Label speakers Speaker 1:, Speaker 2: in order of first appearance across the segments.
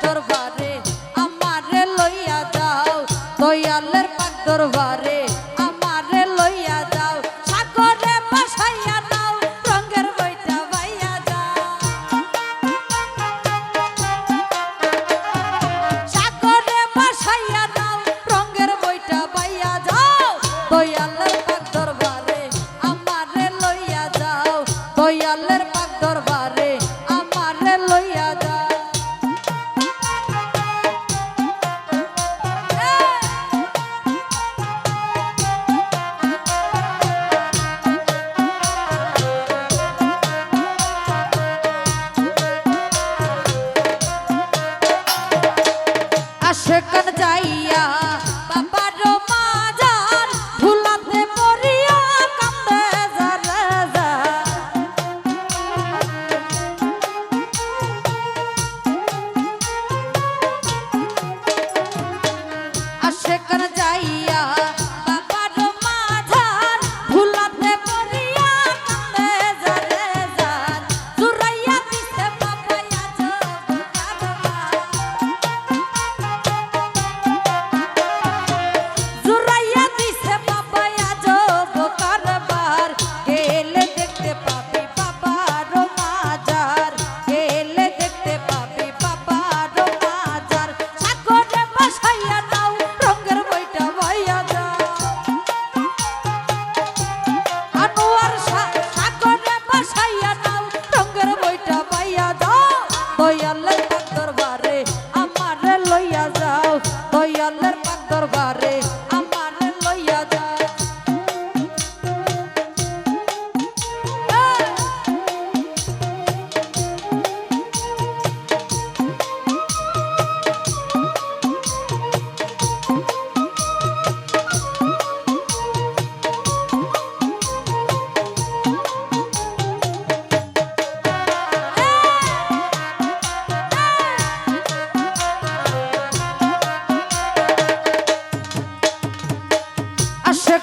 Speaker 1: torba.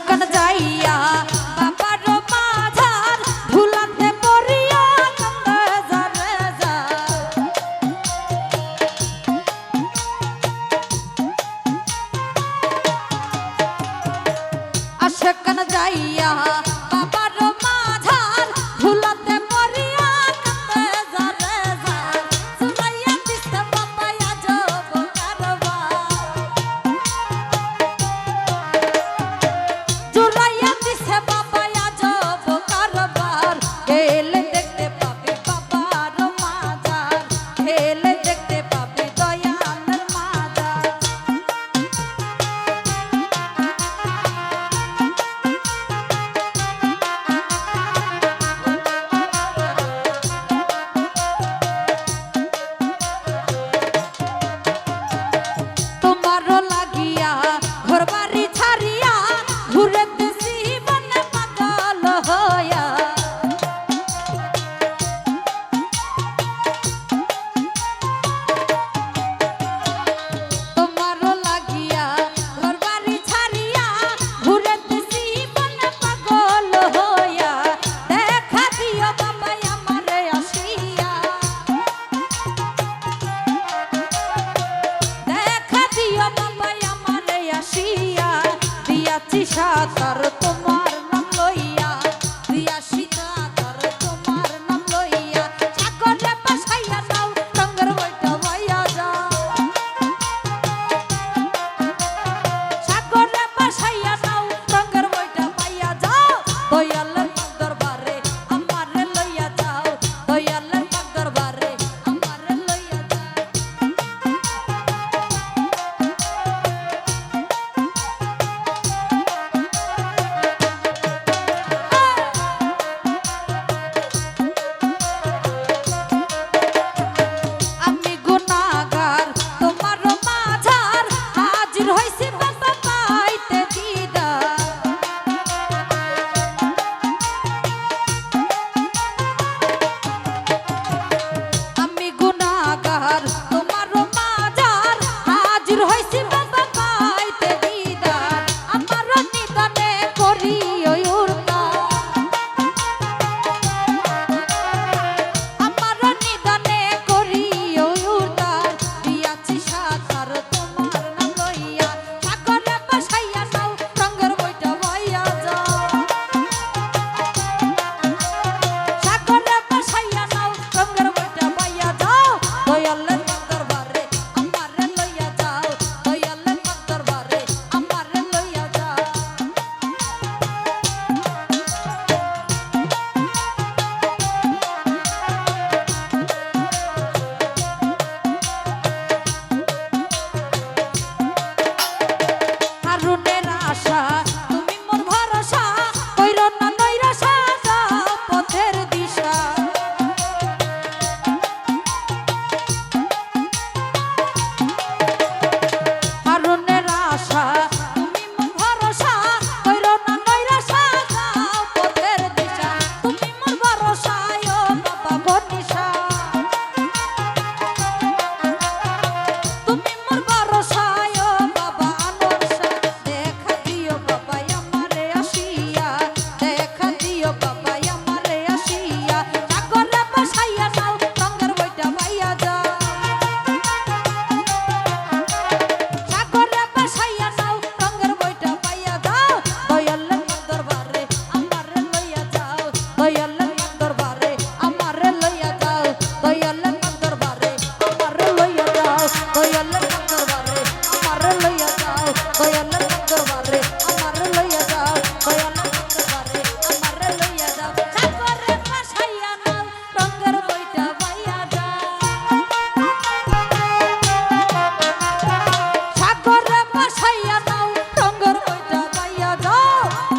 Speaker 1: আশেকান যাইয়া বাবার মাঝার ভুলাতে মরিয়া কান্দে যারে যা। আশেকান যাইয়া সাতার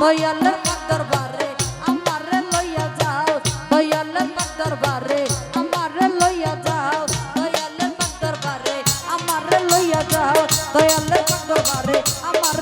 Speaker 1: দয়ালের দরবারে, আমার লইয়া যাও দয়ালের দরবারে, আমার লইয়া যাও দয়ালের দরবারে, আমার লইয়া যাও দয়ালের দরবারে, আমার